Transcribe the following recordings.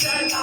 चला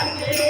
Obrigado.